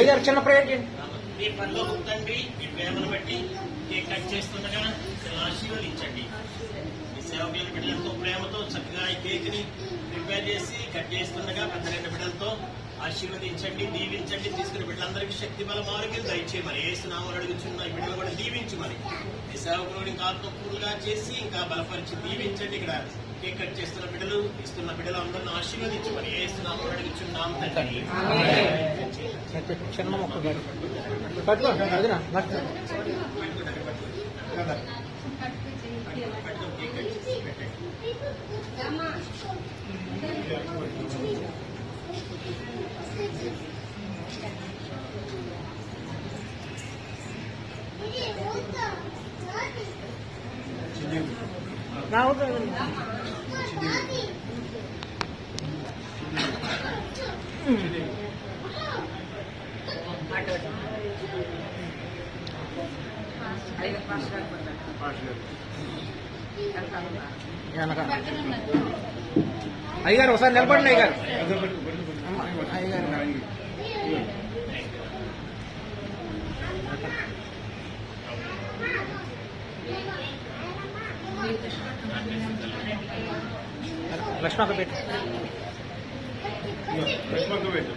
అయ్యారు చిన్న ప్రేయర్ చేయండి. మీ పనిలో తండ్రి మీ ప్రేమను బట్టి కేక్ కట్ చేస్తుండగా ఆశీర్వదించండి మీ సేవకుల బిడ్డలతో ప్రేమతో చక్కగా ఈ కేక్ని ప్రిపేర్ చేసి కట్ చేస్తుండగా పెద్ద రెండు బిడ్డలతో ఆశీర్వదించండి దీవించండి. తీసుకున్న బిడ్డలందరికీ శక్తి బలం ఆరోగ్యం దయచేయమని ఏ స్నామాలు అడుగుతున్న బిడ్డలు కూడా దీవించమని. మీ సేవకులు ఇంకా ఆత్మపూర్లుగా చేసి ఇంకా బలపరిచి దీవించండి ఇక్కడ. కేక్ కట్ చేస్తున్న బిడ్డలు ఇస్తున్న బిడ్డలు అందరిని ఆశీర్వదించమని ఏ స్నామాలు అడుగుచున్నాం తండ్రి. చిన్న మొక్క అదినా పట్టుకో. కేక్ కట్ చేసి పెట్టండి రావద్దు వెనక అయ్యగారు ఒకసారి నిలబడండి అయ్యగారు అమ్మ, అయ్యగారు లక్ష్మక్క పెట్టు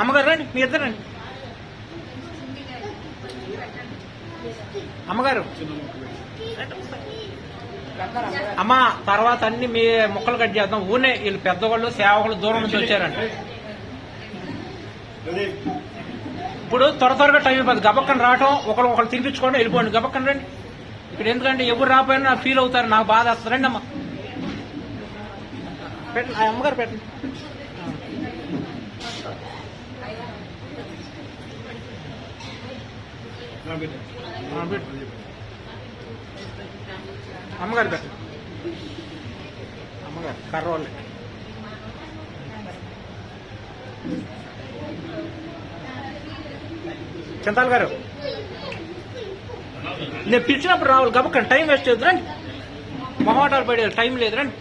అమ్మగారు రండి మీ ఇద్దరు రండి. అమ్మగారు. అమ్మ తర్వాత అన్ని మీ మొక్కలు కట్ చేద్దాం. ఊనే వీళ్ళు పెద్దవాళ్ళు సేవకులు దూరం నుంచి వచ్చారంట. ఇప్పుడు త్వర త్వరగా టైం అయిపోతుంది గబక్కన రావటం ఒకరు ఒకరు తినిపించుకోండి వెళ్ళిపోండి. గబక్కన రండి. ఇక్కడ ఎందుకంటే ఎవరు రాకపోయినా నాకు ఫీల్ అవుతారు. నాకు బాధ వస్తుంది. రండి అమ్మ పెట్టండి అమ్మగారు పెట్టండి. అమ్మగారు పెట్టండి. అమ్మగారు కర్రోళ్ళు చింతాల్ గారు. నేను పిలిచినప్పుడు రావాలి గబక్కని టైం వేస్ట్ చేయొద్దు రండి. మొహమాటాలు పడే టైం లేదు రండి.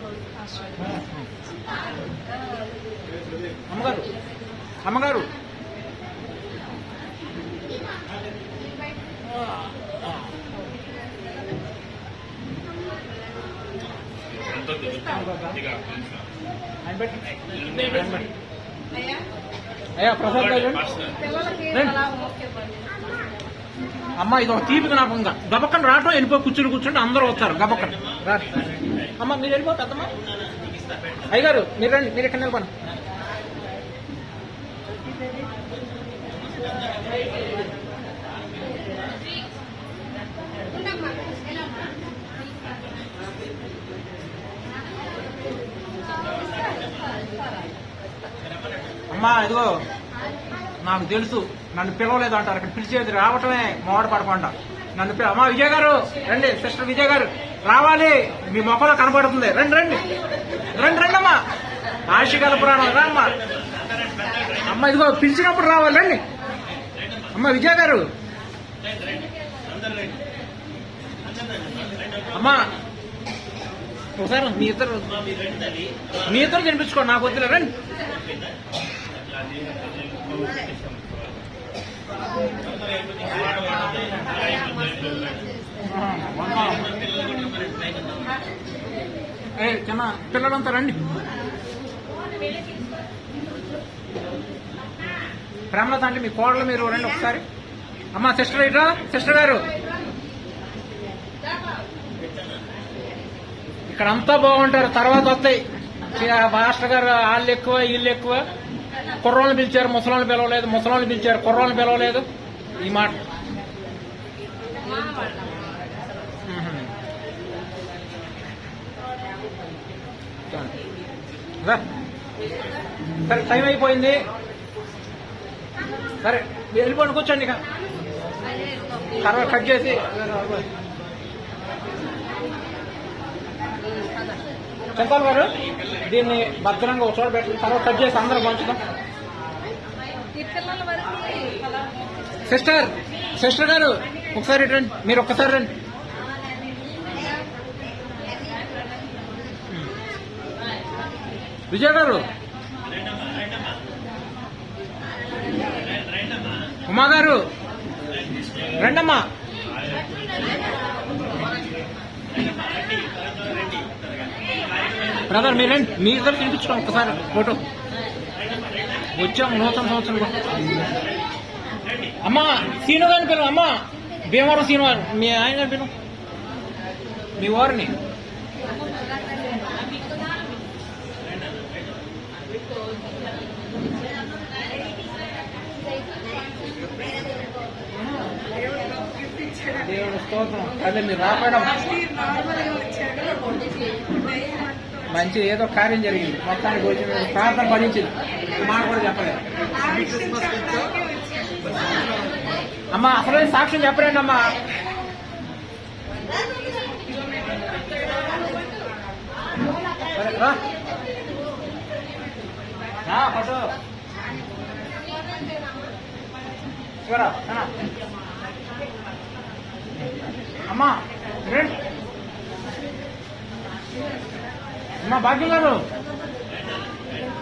అమ్మగారు అమ్మగారు. ఆయన. అమ్మ ఇది ఒక తీపి జ్ఞాపకంగా గబక్కన రావటం వెళ్ళిపోయి కూర్చుని కూర్చుంటే అందరూ వస్తారు. గబక్కన. రా అమ్మ మీరు వెళ్ళిపో పెద్దమ్మ. అయ్యగారు మీరు రండి మీరు ఎక్కడ నిలబడి అమ్మా ఇదిగో నాకు తెలుసు నన్ను పిలవలేదు అంటారు. అక్కడ పిలిచేది రావటమే మోడ పడకుండా. నన్ను అమ్మా విజయ్ గారు రండి సిస్టర్ విజయ్ గారు రావాలి. మీ మొక్కలో కనబడుతుంది. రండి రండి. రండి రండి అమ్మా ఆశికాల పురాణం రా అమ్మా అమ్మ ఇదిగో పిలిచినప్పుడు రావాలి రండి. అమ్మ విజయ్ గారు. అమ్మా ఒకసారి మీ ఇద్దరు మీ ఇద్దరు కనిపించుకోండి నాకు వద్దులే రండి. చిన్న పిల్లలంతా రండి. ప్రేమలత అంటే మీ కోడలు మీరు రండి ఒకసారి. అమ్మా సిస్టర్ ఇట్రా సిస్టర్ గారు. ఇక్కడ అంతా బాగుంటారు తర్వాత వస్తాయి. ఇక మాస్టర్ గారు వాళ్ళు ఎక్కువ వీళ్ళు ఎక్కువ. కుర్రోళ్ళని పిలిచారు ముసలాన్ని పిలవలేదు ముసలాన్ని పిలిచారు కుర్రోళ్ళని పిలవలేదు. ఈ మాట. సరే టైం అయిపోయింది. సరే మీరు వెళ్ళిపోండి కూర్చోండి ఇక. తర్వాత కట్ చేసి. చింతాల్ గారు దీన్ని భద్రంగా ఒక చోట పెట్టి తర్వాత కట్ చేసి అందరూ పంచుతాం సిస్టర్ సిస్టర్ గారు ఒకసారి రండి మీరు ఒక్కసారి రండి. విజయ్ గారు. ఉమా గారు. రండమ్మా. బ్రదర్ మీరు రండి మీ ఇద్దరు తినిపించుకోండి ఒకసారి ఫోటో. వచ్చాము నూతన సంవత్సరం అమ్మా సీను గారిని పిలువు అమ్మా. భీమవరం సీను గారు మీ ఆయన గారిని పిలువు. మీ వారిని. దేవుడు స్తోత్రం. అదే మీరు రాపడం. మంచి ఏదో కార్యం జరిగింది. మొత్తానికి వచ్చిన ప్రార్థన ఫలించింది. మాట కూడా చెప్పలేదు. అమ్మా అసలు సాక్ష్యం చెప్పరండి అమ్మా. పట్టు. ఇవ్వరా, అమ్మా అమ్మా భాగ్యం గారు.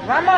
రామ్మా